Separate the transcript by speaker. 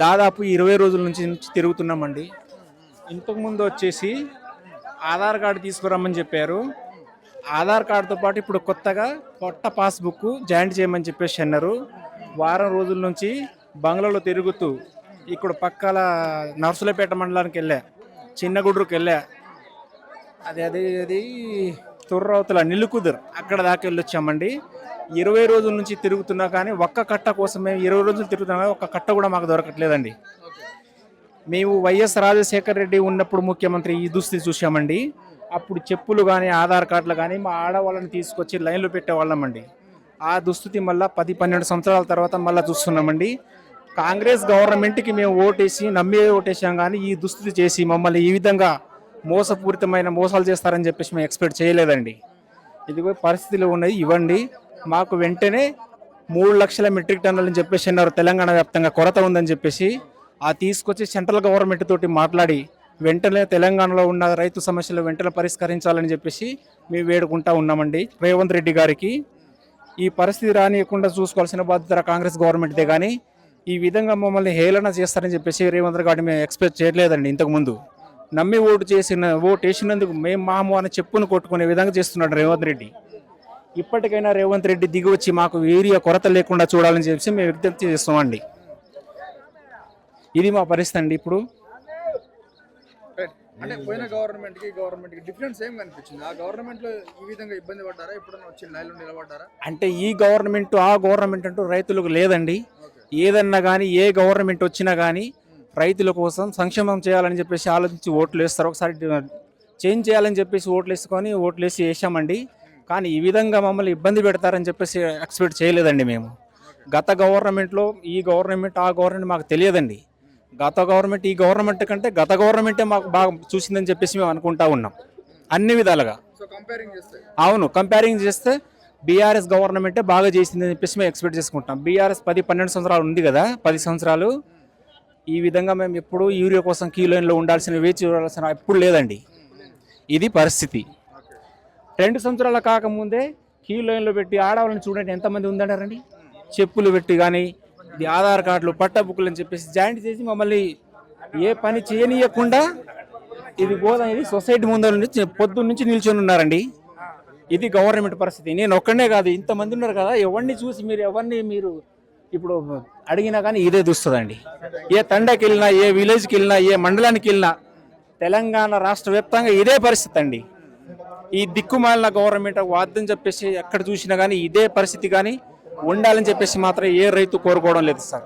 Speaker 1: దాదాపు ఇరవై రోజుల నుంచి తిరుగుతున్నామండి. ఇంతకుముందు వచ్చేసి ఆధార్ కార్డు తీసుకురమ్మని చెప్పారు. ఆధార్ కార్డుతో పాటు ఇప్పుడు కొత్తగా కొత్త పాస్బుక్ జాయింట్ చేయమని చెప్పేసి అన్నారు. వారం రోజుల నుంచి బంగ్లాలో తిరుగుతూ ఇక్కడ పక్కల నర్సులపేట మండలానికి వెళ్ళా. చిన్నగుడ్రుకి వెళ్ళా. అది అది అది తుర్రవతల నిలుకుదురు అక్కడ దాకా వెళ్ళొచ్చామండి. ఇరవై రోజుల నుంచి తిరుగుతున్నా కానీ ఒక్క కట్ట కోసం మేము ఇరవై రోజులు తిరుగుతున్నా కానీ ఒక్క కట్ట కూడా మాకు దొరకట్లేదండి. మేము వైఎస్ రాజశేఖర రెడ్డి ఉన్నప్పుడు ముఖ్యమంత్రి ఈ దుస్థితి చూసామండి అప్పుడు చెప్పులు కానీ ఆధార్ కార్డులు కానీ మా ఆడవాళ్ళని తీసుకొచ్చి లైన్లో పెట్టేవాళ్ళమండి ఆ దుస్థితి మళ్ళీ పది పన్నెండు సంవత్సరాల తర్వాత మళ్ళీ చూస్తున్నామండి. కాంగ్రెస్ గవర్నమెంట్కి మేము ఓటేసి నమ్మి ఓటేసాం కానీ ఈ దుస్థితి చేసి మమ్మల్ని ఈ విధంగా మోసపూరితమైన మోసాలు చేస్తారని చెప్పేసి మేము ఎక్స్పెక్ట్ చేయలేదండి. ఇదిగో పరిస్థితులు ఉన్నాయి ఇవ్వండి. మాకు వెంటనే మూడు లక్షల మెట్రిక్ టన్నులని చెప్పేసి అన్నారు. తెలంగాణ వ్యాప్తంగా కొరత ఉందని చెప్పేసి ఆ తీసుకొచ్చి సెంట్రల్ గవర్నమెంట్ తోటి మాట్లాడి వెంటనే తెలంగాణలో ఉన్న రైతు సమస్యలు వెంటనే పరిష్కరించాలని చెప్పేసి మేము వేడుకుంటా ఉన్నామండి. రేవంత్ రెడ్డి గారికి ఈ పరిస్థితి రానియకుండా చూసుకోవాల్సిన బాధ్యత కాంగ్రెస్ గవర్నమెంట్దే కానీ ఈ విధంగా మమ్మల్ని హేళన చేస్తారని చెప్పేసి రేవంత్ గారిని మేము ఎక్స్పెక్ట్ చేయలేదండి ఇంతకుముందు నమ్మి ఓటు చేసిన ఓటు వేసినందుకు మేము మాము అని చెప్పును కొట్టుకునే విధంగా చేస్తున్నాడు రేవంత్ రెడ్డి. ఇప్పటికైనా రేవంత్ రెడ్డి దిగి వచ్చి మాకు ఏరియా కొరత లేకుండా చూడాలని చెప్పి మేము విజ్ఞప్తి చేస్తామండి ఇది మా పరిస్థితి అండి ఇప్పుడు.
Speaker 2: అంటే పోయిన గవర్నమెంట్కి గవర్నమెంట్కి డిఫరెన్స్ ఏం కనిపించింది? ఆ గవర్నమెంట్లో ఈ విధంగా ఇబ్బంది పడ్డారా? ఎప్పుడైనా వచ్చి లైన్లో నిలబడ్డారా?
Speaker 1: అంటే ఈ గవర్నమెంట్ ఆ గవర్నమెంట్ అంటూ రైతులకు లేదండి. ఏదన్నా కానీ ఏ గవర్నమెంట్ వచ్చినా కానీ రైతుల కోసం సంక్షేమం చేయాలని చెప్పేసి ఆలోచించి ఓట్లు వేస్తారు. ఒకసారి చేంజ్ చేయాలని చెప్పేసి ఓట్లు వేసుకొని ఓట్లు వేసి వేసామండి. కానీ ఈ విధంగా మమ్మల్ని ఇబ్బంది పెడతారని చెప్పేసి ఎక్స్పెక్ట్ చేయలేదండి మేము. గత గవర్నమెంట్లో ఈ గవర్నమెంట్ ఆ గవర్నమెంట్ మాకు తెలియదండి. గత గవర్నమెంట్ ఈ గవర్నమెంట్ కంటే గత గవర్నమెంటే మాకు బాగా చూసిందని చెప్పేసి మేము అనుకుంటా ఉన్నాం. అన్ని విధాలుగా.
Speaker 2: సో కంపేరింగ్ చేస్తే?
Speaker 1: అవును కంపేరింగ్ చేస్తే బీఆర్ఎస్ గవర్నమెంటే బాగా చేసిందని చెప్పేసి మేము ఎక్స్పెక్ట్ చేసుకుంటాం. బీఆర్ఎస్ పది పన్నెండు సంవత్సరాలు ఉంది కదా పది సంవత్సరాలు. ఈ విధంగా మేము ఎప్పుడు యూరియా కోసం క్యూ లైన్లో ఉండాల్సిన వేచి చూడాల్సిన ఎప్పుడు లేదండి. ఇది పరిస్థితి. రెండు సంవత్సరాల కాకముందే క్యూ లైన్లో పెట్టి ఆడవాళ్ళని చూడండి ఎంతమంది ఉందంటారండి? చెప్పులు పెట్టి కానీ ఇది ఆధార్ కార్డులు పట్టబుక్కులు అని చెప్పేసి జాయింట్ చేసి మమ్మల్ని ఏ పని చేయనీయకుండా ఇది గోదాం ఇది సొసైటీ ముందర నుంచి పొద్దున్న నుంచి నిల్చొని ఉన్నారండి. ఇది గవర్నమెంట్ పరిస్థితి. నేను ఒక్కనే కాదు ఇంతమంది ఉన్నారు కదా ఎవరిని చూసి మీరు ఎవరిని మీరు ఇప్పుడు అడిగినా కానీ ఇదే చూస్తుందండి. ఏ తండకి వెళ్ళినా ఏ విలేజ్కి వెళ్ళినా ఏ మండలానికి వెళ్ళినా తెలంగాణ రాష్ట్ర వ్యాప్తంగా ఇదే పరిస్థితి అండి. ఈ దిక్కుమాలిన గవర్నమెంట్ వాద్యం చెప్పేసి ఎక్కడ చూసినా కానీ ఇదే పరిస్థితి కానీ ఉండాలని చెప్పేసి మాత్రం ఏ రైతు కోరుకోవడం లేదు సార్.